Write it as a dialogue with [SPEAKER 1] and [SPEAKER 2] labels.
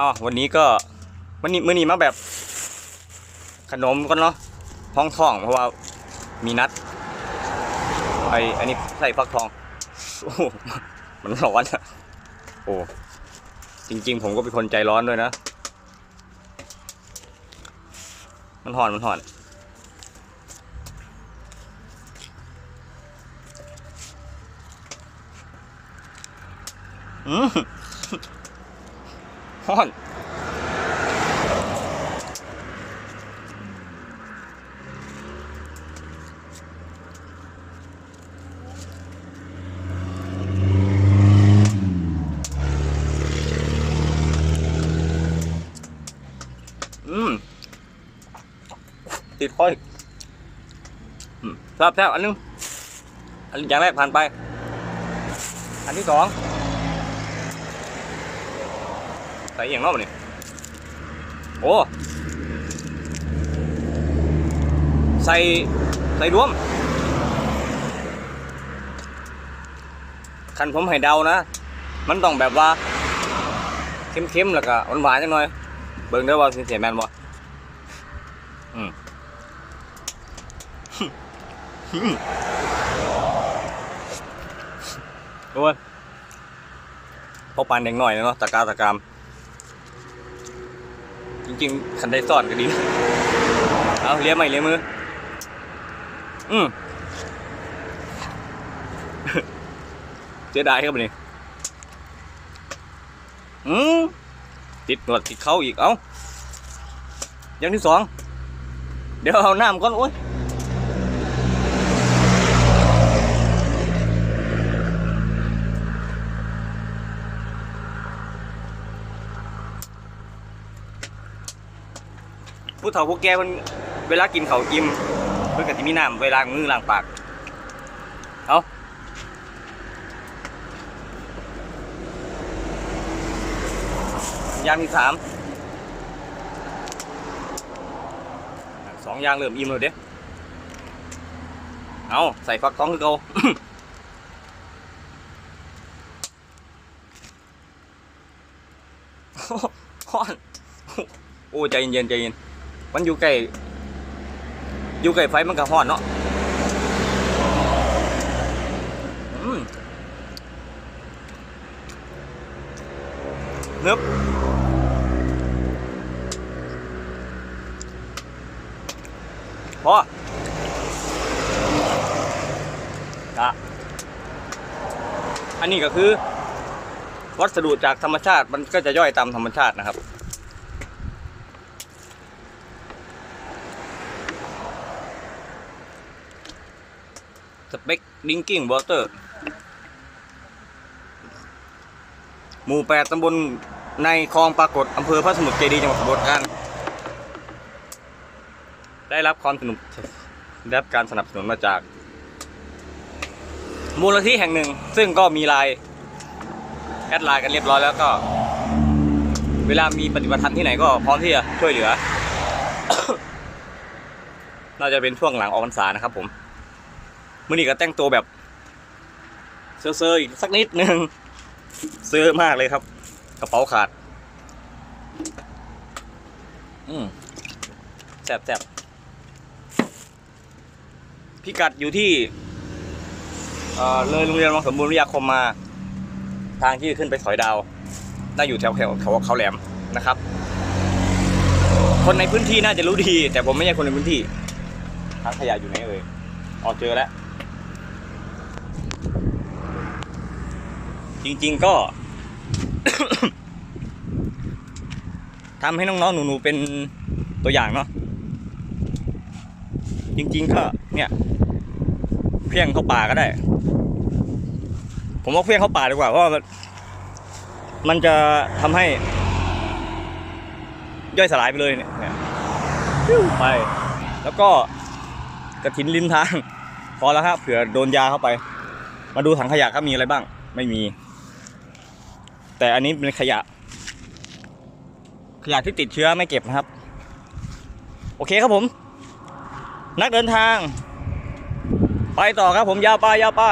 [SPEAKER 1] อ๋อวันนี้ก็วันนี้มื้อนี้มาแบบ ขนมก่อนเนาะท้องท้องเพราะว่ามีนัดไออันนี้ใส่ฟักทองโอ้มันร้อนอะโอ้จริง ๆ ผมก็เป็นคนใจร้อนด้วยนะ มันห่อนมันห่อนอืม ฮ้อนอืมติดคออีกอืมแซ่บแซ่บอันนึง อันอย่างแรกผ่านไป อันที่สอง ใส่เอียงรอบนี่โอ้ใส่ใส่รวมคันผมให้เดานะ มันต้องแบบว่าเค็มๆแล้วก็หวานๆจังหน่อยเบิ่งเด้อว่าสิเสียแมนบ่อืมอืมโอ้ยพอปานเด็กหน่อยเนาะตะกาตะกาม จริงขันได้สอนก็ดีนะเอาเลี้ยงไม่เลี้ยมือ อืมเจ๊ไดายครับนี่อืมติดหนวดติดเขาอีก เอ้าอย่างที่สอง เดี๋ยวเอาน้ำก่อน โอ้ย ผู้เฒ่าผู้แก่มันเวลากินเขาวอิ่มเพื่อนก็จะมีน้ำเวลามือล้างปากเอาย่างที่สามสองย่างเริ่มอิ่มแล้วเด้เอาใส่ฟักทองคือเก่า ฮ้อนโอ้ใจเย็นๆใจเย็น มันอยู่ใกล้อยู่ใกล้ไฟมันก็ฮ้อนเนาะอืมเนึบพออะอันนี้ก็คือ วัสดุจากธรรมชาติมันก็จะย่อยตามธรรมชาตินะครับ สเปกดิงกิ้งวอเตอร์ หมู่แปดตำบลในคลองปรากฏอำเภอพระสมุทรเจดีย์จังหวัดสมุทรปราการได้รับความสนุกได้รับการสนับสนุนมาจาก มูลนิธิแห่งหนึ่ง ซึ่งก็มีไลน์แอดไลน์กันเรียบร้อยแล้วก็ เวลามีปฏิบัติธรรมที่ไหนก็พร้อมที่จะช่วยเหลือ น่าจะเป็นช่วงหลังออกพรรษานะครับผม มื่อนี้ก็แต่งตัวแบบเซอร์ๆอีกสักนิดนึงเซอร์มากเลยครับ กระเป๋าขาด อืมแซ่บแซ่บพิกัดอยู่ที่เอ่อเลยโรงเรียนวังสมบูรณ์วิทยาคมมา ทางที่ขึ้นไปสอยดาว น่าอยู่แถวแถวเขาเขาแหลมนะครับ คนในพื้นที่น่าจะรู้ดี แต่ผมไม่ใช่คนในพื้นที่ทางขยะอยู่ไหนเอ่ยออกเจอแล้ว จริง ๆก็ ทำให้น้องๆหนูๆเป็นตัวอย่างเนาะจริง ๆ ก็เนี่ยเพี้ยงเข้าป่าก็ได้ ผมว่าเพี้ยงเข้าป่าดีกว่าเพราะมันจะทำให้ ย่อยสลายไปเลยเนี่ยไป แล้วก็กระถินริมทาง พอแล้วครับเผื่อโดนยาเข้าไป มาดูถังขยะครับมีอะไรบ้าง ไม่มี แต่อันนี้เป็นขยะ ขยะที่ติดเชื้อไม่เก็บนะครับ โอเคครับผม นักเดินทาง ไปต่อครับผมยาวไปยาวไป